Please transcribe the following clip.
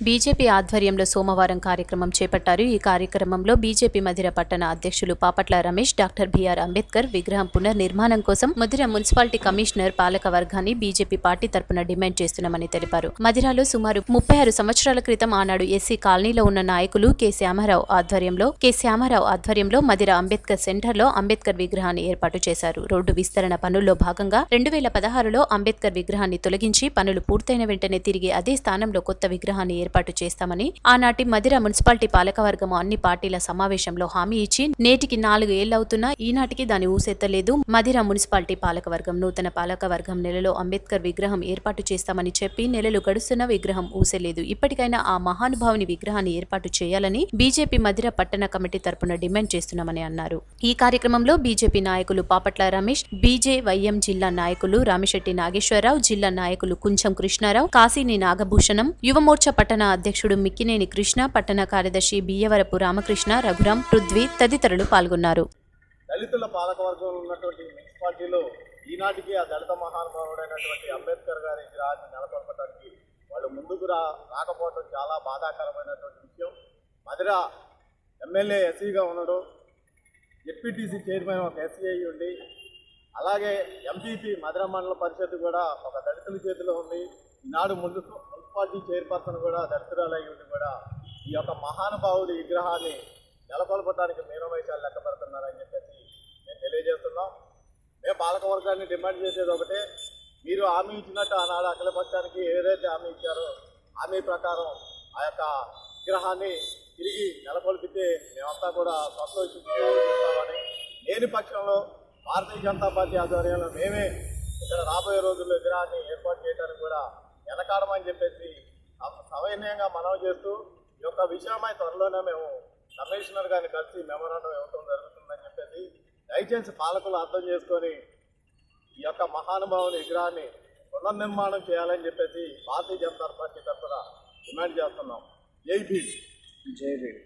BJP ఆధ్వర్యంలో సోమవారం కార్యక్రమం చేపట్టారు. ఈ కార్యక్రమంలో బీజేపీ మధిర పట్టణ అధ్యక్షులు Papatla Ramesh doctor B R Ambedkar విగ్రహం పునర్నిర్మాణం కోసం మధిర మున్సిపాలిటీ కమిషనర్ పాలక వర్గాన్ని బీజేపీ పార్టీ తరపున డిమాండ్ చేస్తున్నామని తెలిపారు. మధిరాలో సుమారు ముప్పై ఆరు సంవత్సరాల క్రితం ఆనాడు ఎస్సీ కాలనీలో ఉన్న నాయకులు కె. శ్యామారావు ఆధ్వర్యంలో కె. శ్యామారావు ఆధ్వర్యంలో మధిర అంబేద్కర్ సెంటర్లో అంబేద్కర్ విగ్రహాన్ని ఏర్పాటు చేశారు. రోడ్డు విస్తరణ పనుల్లో భాగంగా రెండు వేల పదహారులో అంబేద్కర్ విగ్రహాన్ని తొలగించి పనులు పూర్తయిన వెంటనే తిరిగి అదే స్థానంలో కొత్త విగ్రహాన్ని ఏర్పాటు చేస్తామని ఆనాటి మధిర మున్సిపాలిటీ పాలకవర్గం అన్ని పార్టీల సమావేశంలో హామీ ఇచ్చి నేటికి నాలుగు ఏళ్ళవుతున్నా ఈనాటికి దాని ఊసెత్తలేదు. మధిర మున్సిపాలిటీ పాలకవర్గం నూతన పాలకవర్గం నెలలో అంబేద్కర్ విగ్రహం ఏర్పాటు చేస్తామని చెప్పి నెలలు గడుస్తున్న విగ్రహం ఊసెలేదు. ఇప్పటికైనా ఆ మహానుభావుని విగ్రహాన్ని ఏర్పాటు చేయాలని బీజేపీ మదిర పట్టణ కమిటీ తరపున డిమాండ్ చేస్తున్నామని అన్నారు. ఈ కార్యక్రమంలో బీజేపీ నాయకులు పాపట్ల రమేష్ బీజేవైఎం జిల్లా నాయకులు రామిశెట్టి నాగేశ్వరరావు జిల్లా నాయకులు కుంచం కృష్ణారావు కాశీని నాగభూషణం యువమోర్చా పట్టణ అధ్యక్షుడు మిక్కినేని కృష్ణ పట్టణ కార్యదర్శి బియ్యవరపు రామకృష్ణ రఘురాం పృథ్వీ తదితరులు పాల్గొన్నారు. దళితుల పాలకవర్గంలో ఉన్నటువంటి మున్సిపాలిటీలో ఈనాటికి ఆ దళిత మహానుభావుడైనటువంటి అంబేద్కర్ గారి విగ్రహాన్ని నెలకొల్పడానికి వాళ్ళు ముందుకు రా రాకపోవడం చాలా బాధాకరమైనటువంటి విషయం. మధుర ఎమ్మెల్యే ఎస్సీగా ఉండడం జెడ్పీటీసీ చైర్మన్ ఒక ఎస్సీ అయి ఉండి అలాగే ఎంపీపీ మధుర మండల పరిషత్ కూడా ఒక దళితుల చేతిలో ఉంది. ఈనాడు ముందు మున్సిపాలిటీ చైర్పర్సన్ కూడా దళితురాలు అయి ఉండి కూడా ఈ యొక్క మహానుభావుడి విగ్రహాన్ని నెలకొల్పడానికి మీనవైశాలు లెక్క పెడుతున్నారని చెప్పేసి మేము తెలియజేస్తున్నాం. మేము పాలకవర్గాన్ని డిమాండ్ చేసేది ఒకటే. మీరు హామీ ఇచ్చినట్టు ఆనాడు అఖిలపక్షానికి ఏదైతే హామీ ఇచ్చారో హామీ ప్రకారం ఆ యొక్క విగ్రహాన్ని తిరిగి నెలకొల్పితే మేమంతా కూడా సంతోషిస్తామని లేని పక్షంలో భారతీయ జనతా పార్టీ ఆధ్వర్యంలో మేమే ఇక్కడ రాబోయే రోజుల్లో విగ్రహాన్ని ఏర్పాటు చేయడానికి కూడా వెనకాడమని చెప్పేసి సవ- సవినయంగా మనవి చేస్తూ ఈ యొక్క విషయమై త్వరలోనే మేము కమిషనర్ గారిని కలిసి మెమరాండం ఇవ్వటం జరుగుతుందని చెప్పేసి దయచేసి పాలకులు అర్థం చేసుకొని ఈ యొక్క మహానుభావుని విగ్రహాన్ని పునర్నిర్మాణం చేయాలని చెప్పేసి భారతీయ జనతా పార్టీ తరఫున డిమాండ్ చేస్తున్నాం. జై భీమ్. జై భీమ్.